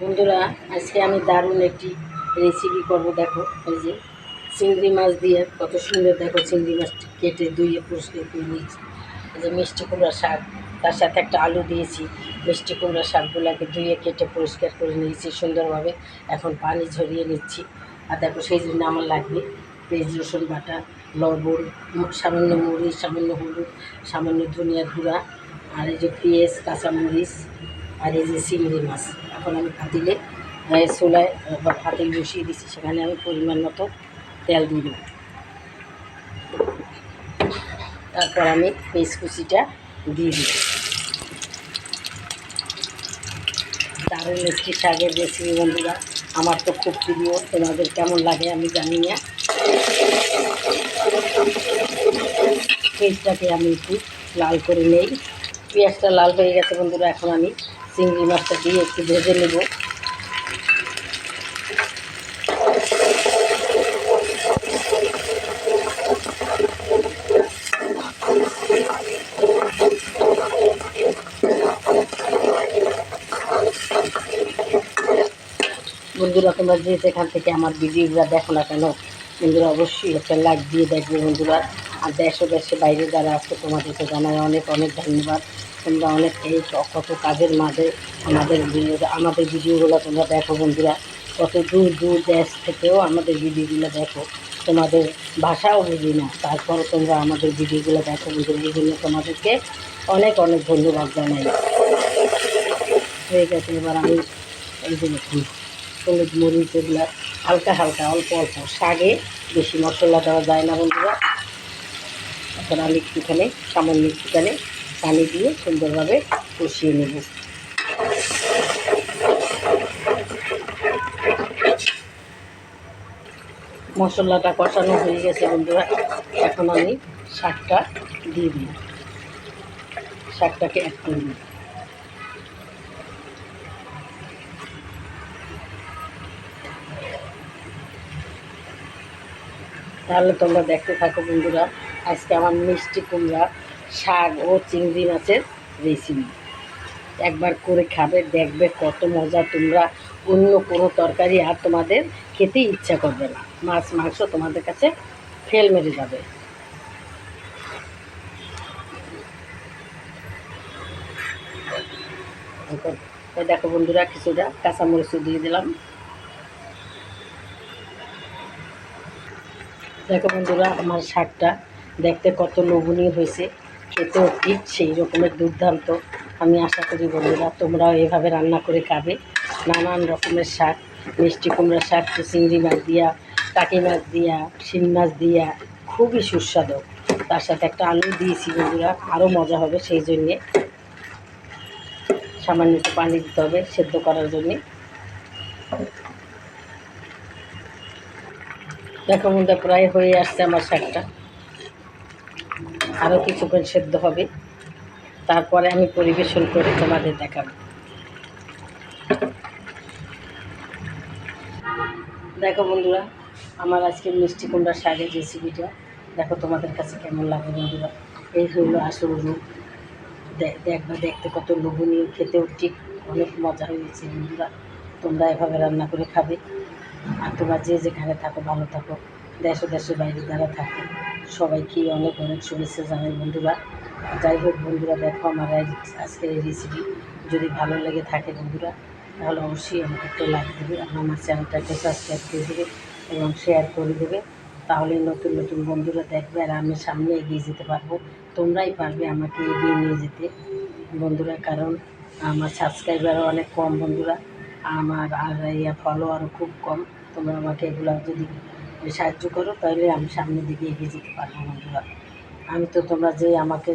বন্ধুরা, আজকে আমি দারুণ একটি রেসিপি করব, দেখো, এই যে চিংড়ি মাছ দিয়ে কত সুন্দর, দেখো, চিংড়ি মাছ কেটে ধুয়ে পরিষ্কার করে নিয়েছি। এই যে মিষ্টি কুমড়া শাক, তার সাথে একটা আলু দিয়েছি। মিষ্টি কুমড়া শাকগুলোকে ধুয়ে কেটে পরিষ্কার করে নিয়েছি সুন্দরভাবে। এখন পানি ঝরিয়ে নিচ্ছি। আর দেখো, সেই জন্য আমার লাগবে পেঁয়াজ, রসুন বাটা, লবণ সামান্য মরিচ, সামান্য হলুদ, সামান্য ধনিয়া গুঁড়া, আর এই যে পেঁয়াজ, কাঁচামরিচ, আর এই যে চিংড়ি মাছ। এখন আমি পাতিলে চুলায় পাতিল বসিয়ে দিচ্ছি সেখানে আমি পরিমাণ মতো তেল দিয়ে দেবো। তারপর আমি পেঁয়াজ কুচিটা দিয়ে দিই দারুণ একটি শাকের রেসিপি বন্ধুরা। আমার তো খুব প্রিয়, তোমাদের কেমন লাগে আমি জানি না। পেঁয়াজটাকে আমি একটু লাল করে নেই। পেঁয়াজটা লাল হয়ে গেছে, বন্ধুরা, এখন আমি চিংড়ি মাছটা দিয়ে একটু ভেজে নেব। বন্ধুরা, তোমরা যে যেখান থেকে আমার ভিডিওগুলো দেখো না কেন বন্ধুরা, অবশ্যই একটা লাইক দিয়ে দেখবে বন্ধুরা। আর দেশে দেশে বাইরে যারা আছে, তোমাদেরকে জানাই অনেক অনেক ধন্যবাদ। তোমরা অনেক এই কত কাজের মাঝে আমাদের আমাদের ভিডিওগুলো তোমরা দেখো বন্ধুরা। কত দূর দূর দেশ থেকেও আমাদের ভিডিওগুলো দেখো। তোমাদের ভাষাও বুঝি না তারপর তোমরা আমাদের ভিডিওগুলো দেখো বন্ধুরা। এই জন্য তোমাদেরকে অনেক অনেক ধন্যবাদ জানাই। হয়ে গেছে এবার আমি এই জন্য হলুদ মরিচ এগুলো হালকা হালকা, অল্প অল্প শাকে বেশি মশলা দেওয়া যায় না বন্ধুরা। এখন আমি একটুখানি, সামান্য একটুখানি পানি দিয়ে সুন্দরভাবে কষিয়ে নেব। মশলাটা কষানো হয়ে গেছে বন্ধুরা। এখন আমি শাকটা দিয়ে দিই শাকটাকে অ্যাড করে দিই তাহলে তোমরা দেখতে থাকো বন্ধুরা, আজকে আমার মিষ্টি কুমড়া, শাক ও চিংড়ি মাছের রেসিপি একবার করে খাবে, দেখবে কত মজা, তোমরা অন্য কোনো তরকারি আর তোমাদের খেতে ইচ্ছা করবে না। মাছ, মাংস তোমাদের কাছে ফেল মেরে যাবে। দেখো বন্ধুরা, কিছুটা কাঁচামরিচও দিয়ে দিলাম। দেখো বন্ধুরা, আমার শাকটা দেখতে কত লোভনীয় হয়েছে। খেতেও ঠিক সেই রকমের দুর্দান্ত। আমি আশা করি বন্ধুরা, তোমরাও এভাবে রান্না করে খাবে। নানান রকমের শাক, মিষ্টি কুমড়া শাক চিংড়ি মাছ দিয়া টাকি মাছ দিয়া শিং মাছ দিয়া, খুবই সুস্বাদু। তার সাথে একটা আলু দিয়েছি বন্ধুরা, আরও মজা হবে সেই জন্যে। সামান্য একটু পানি দিতে হবে, সেদ্ধ করার জন্যে। দেখো মধ্যে প্রায় হয়ে আসছে আমার শাকটা। আরও কিছুক্ষণ সেদ্ধ হবে। তারপরে আমি পরিবেশন করে তোমাদের দেখাবো। দেখো বন্ধুরা, আমার আজকে মিষ্টি কুমড়া শাকের রেসিপিটা দেখো তোমাদের কাছে কেমন লাগে বন্ধুরা? এই হলো আসল রূপ। দেখবা, দেখতে কত লোভনীয়, খেতেও ঠিক অনেক মজা হয়েছে বন্ধুরা। তোমরা এভাবে রান্না করে খাবে। আর তোমরা যে যেখানে থাকো, ভালো থাকো, দেশ ও দেশের বাইরে যারা থাকে, সবাইকে অনেক অনেক শুভেচ্ছা জানাই বন্ধুরা। যাই হোক বন্ধুরা, দেখো আমার আজকের এই রেসিপি যদি ভালো লেগে থাকে বন্ধুরা, তাহলে অবশ্যই আমাকে একটা লাইক দেবে আর আমার চ্যানেলটাকে সাবস্ক্রাইব করে দেবে এবং শেয়ার করে দেবে। তাহলে নতুন নতুন বন্ধুরা দেখবে আর আমি সামনে এগিয়ে যেতে পারব। তোমরাই পারবে আমাকে এগিয়ে নিয়ে যেতে বন্ধুরা, কারণ আমার সাবস্ক্রাইবারও অনেক কম বন্ধুরা, আমার আর ইয়া ফলোয়ারও খুব কম। তোমরা আমাকে এগুলো যদি সাহায্য করো, তাহলে আমি সামনের দিকে এগিয়ে যেতে পারব বন্ধুরা। আমি তো তোমরা যে আমাকে,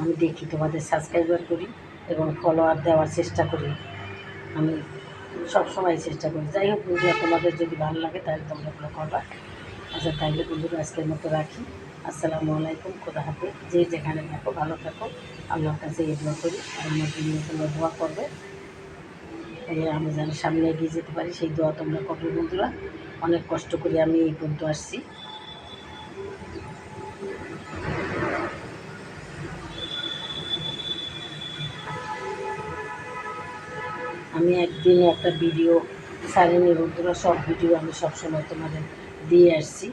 আমি দেখি তোমাদের সাবস্ক্রাইবার করি এবং ফলোয়ার দেওয়ার চেষ্টা করি। আমি সবসময় চেষ্টা করি। যাই হোক বন্ধুরা, তোমাদের যদি ভালো লাগে তাহলে তোমরা এগুলো করবা। আচ্ছা তাইলে বন্ধুরা আজকের মতো রাখি। আসসালামু আলাইকুম, খোদা হাতে যে যেখানে থাকো, ভালো থাকো। আল্লাহর কাছে দোয়া করি। আর আমার জন্য তোমরা দোয়া করবে। আমি যেন সামনে এগিয়ে যেতে পারি, সেই দোয়া তোমরা করবে বন্ধুরা। অনেক কষ্ট করে আমি এই পর্যন্ত আসছি। আমি একদিন একটা ভিডিও ছাড়িনি বন্ধুরা, সব ভিডিও আমি সবসময় তোমাদের দিয়ে আসছি।